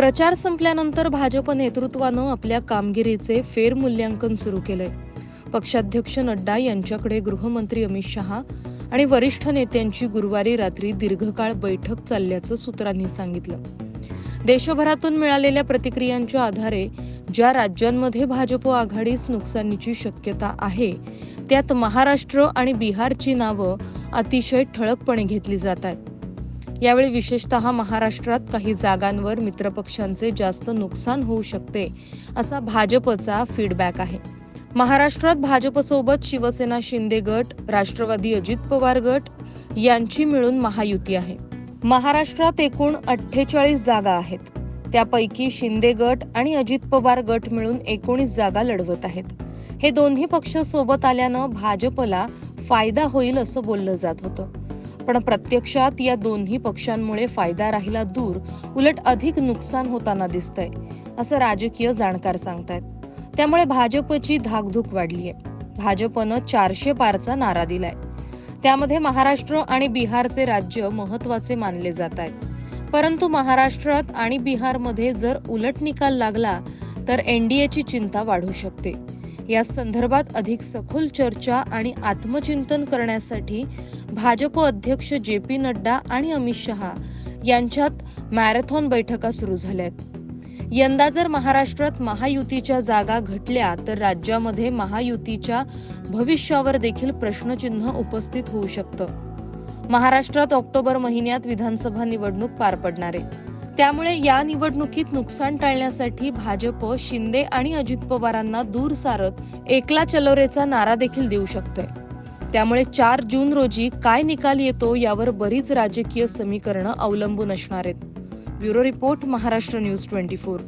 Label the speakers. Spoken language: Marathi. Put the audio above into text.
Speaker 1: प्रचार संपल्यानंतर भाजप नेतृत्वानं आपल्या कामगिरीचे फेरमूल्यांकन सुरू केलंय. पक्षाध्यक्ष नड्डा यांच्याकडे गृहमंत्री अमित शहा आणि वरिष्ठ नेत्यांची गुरुवारी रात्री दीर्घकाळ बैठक चालल्याचं सूत्रांनी सांगितलं. देशभरातून मिळालेल्या प्रतिक्रियांच्या आधारे ज्या राज्यांमध्ये भाजप आघाडीच नुकसानीची शक्यता आहे त्यात महाराष्ट्र आणि बिहारची नावं अतिशय ठळकपणे घेतली जात आहेत. यावेळी विशेषतः महाराष्ट्रात काही जागांवर मित्रपक्षांचे जास्त नुकसान होऊ शकते असा भाजपचा फीडबॅक आहे. महाराष्ट्रात भाजपसोबत शिवसेना शिंदे गट राष्ट्रवादी अजित पवार गट यांची मिळून महायुती आहे. महाराष्ट्रात एकूण अठ्ठेचाळीस जागा आहेत. त्यापैकी शिंदे गट आणि अजित पवार गट मिळून एकोणीस जागा लढवत आहेत. हे दोन्ही पक्ष सोबत आल्यानं भाजपला फायदा होईल असं बोललं जात होतं. पण प्रत्यक्षात या दोन्ही पक्षांमुळे फायदा राहिला दूर उलट अधिक नुकसान होताना दिसतंय असं राजकीय जाणकार सांगतायत. त्यामुळे भाजपची धाकधूक वाढली आहे. भाजपनं चारशे पारचा नारा दिलाय. त्यामध्ये महाराष्ट्र आणि बिहारचे राज्य महत्त्वाचे मानले जात आहेत. परंतु महाराष्ट्रात आणि बिहारमध्ये जर उलट निकाल लागला तर एनडीएची चिंता वाढू शकते. या संदर्भात अधिक सखोल चर्चा आणि आत्मचिंतन करण्यासाठी भाजप अध्यक्ष जे पी नड्डा आणि अमित शहा यांच्यात मॅरेथॉन बैठका सुरू झाल्यात. यंदा जर महाराष्ट्रात महायुतीच्या जागा घटल्या तर राज्यामध्ये महायुतीच्या भविष्यावर देखील प्रश्नचिन्ह उपस्थित होऊ शकतं. महाराष्ट्रात ऑक्टोबर महिन्यात विधानसभा निवडणूक पार पडणार आहे. त्यामुळे या निवडणुकीत नुकसान टाळण्यासाठी भाजप शिंदे आणि अजित पवारांना दूर सारत एकला चलोरेचा नारा देखील देऊ शकते त्यामुळे चार जून रोजी काय निकाल येतो यावर बरीच राजकीय समीकरणं अवलंबून असणार आहेत. Bureau report Maharashtra news twenty four.